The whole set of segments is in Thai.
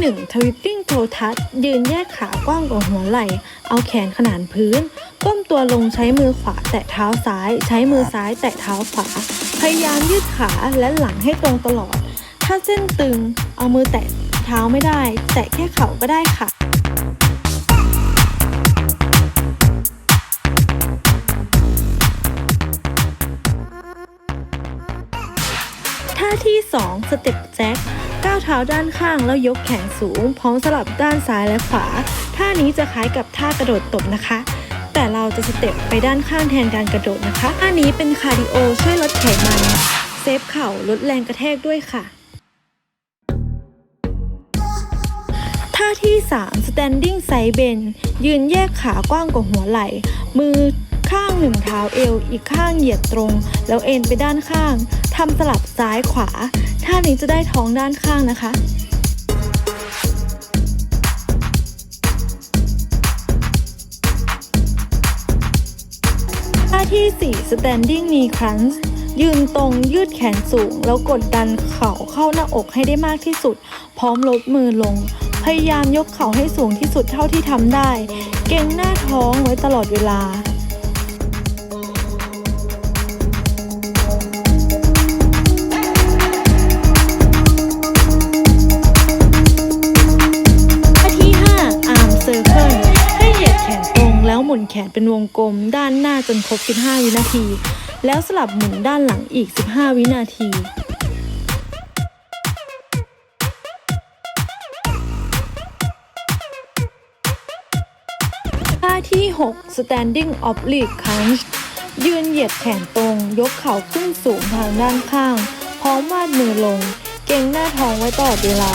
1 Twisting Toe Touch ยืนแยกขากว้างกว่าหัวไหล่ เอาแขนขนานพื้น ก้มตัวลงใช้มือขวาแตะเท้าซ้าย ใช้มือซ้ายแตะเท้าขวา พยายามยืดขาและหลังให้ตรงตลอด ถ้าเส้นตึง เอามือแตะเท้าไม่ได้ แตะแค่เข่าก็ได้ค่ะท่าที่ 2 สเต็ปแจ็ค ก้าวเท้าด้านข้างแล้วยกแขนสูง พร้อมสลับด้านซ้ายและขวา ท่านี้จะคล้ายกับท่ากระโดดตบนะคะ แต่เราจะสเต็ปไปด้านข้างแทนการกระโดดนะคะ ท่านี้เป็นคาร์ดิโอช่วยลดไขมัน เซฟเข่าลดแรงกระแทกด้วยค่ะ ท่าที่ 3 standing side bend ยืนแยกขากว้างกว่าหัวไหล่ มือ ข้างหนึ่งเท้าเอว อีกข้างเหยียดตรง แล้วเอ็นไปด้านข้างทำสลับซ้ายขวา ท่านี้จะได้ท้องด้านข้างนะคะท่าที่ 4 standing knee crunch ยืนตรงยืดแขนสูง แล้วกดดันเข่าเข้าหน้าอกให้ได้มากที่สุด พร้อมลดมือลง พยายามยกเข่าให้สูงที่สุดเท่าที่ทำได้ เก่งหน้าท้องไว้ตลอดเวลาท่า แขนเป็นวงกลม ด้านหน้าจนครบ 15 วินาที แล้วสลับหมุนด้านหลังอีก 15 วินาทีท่าที่ 6 standing oblique crunch ยืนเหยียดแขนตรง ยกเข่าขึ้นสูงทางด้านข้าง พร้อมวาดมือลง เก่งหน้าท้องไว้ตลอดเวลา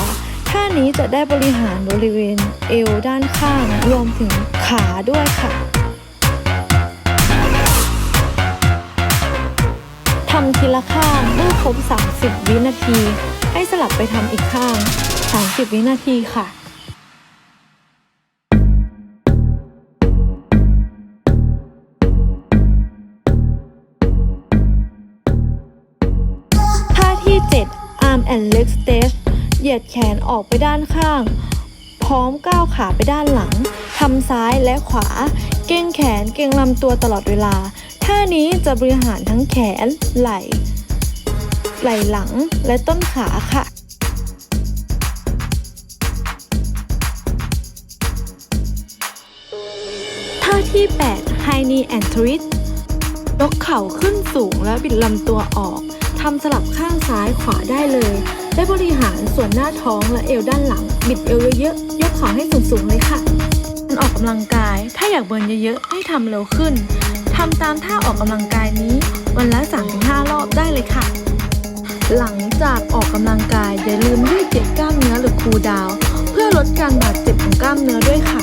ท่านี้จะได้บริหารบริเวณเอวด้านข้าง รวมถึงขาด้วยค่ะ ทำทีละข้างเมื่อครบ 30 วินาที ให้สลับไปทำอีกข้าง 30 วินาทีค่ะท่าที่ 7 arm and leg stretch เหยียดแขนออกไปด้านข้าง พร้อมก้าวขาไปด้านหลังทำซ้ายและขวา เก่งแขนเก่งลำตัวตลอดเวลา ท่านี้จะบริหารทั้งแขน ไหล่ ไหล่หลังและต้นขาค่ะ ท่าที่ 8 High knee and twist ยกเข่าขึ้นสูงแล้วบิดลำตัวออกทำสลับข้างซ้ายขวาได้เลยได้บริหารส่วนหน้าท้องและเอวด้านหลัง บิดเอวเยอะๆ ยกเข่าให้สูงๆเลยค่ะการออกกำลังกาย ถ้าอยากเบิร์นเยอะๆ ให้ทำเร็วขึ้น ทำตามท่าออกกำลังกายนี้ วันละ 3-5 รอบได้เลยค่ะ หลังจากออกกำลังกายอย่าลืมยืดเหยียดกล้ามเนื้อหรือคูลดาว เพื่อลดการบาดเจ็บของกล้ามเนื้อด้วยค่ะ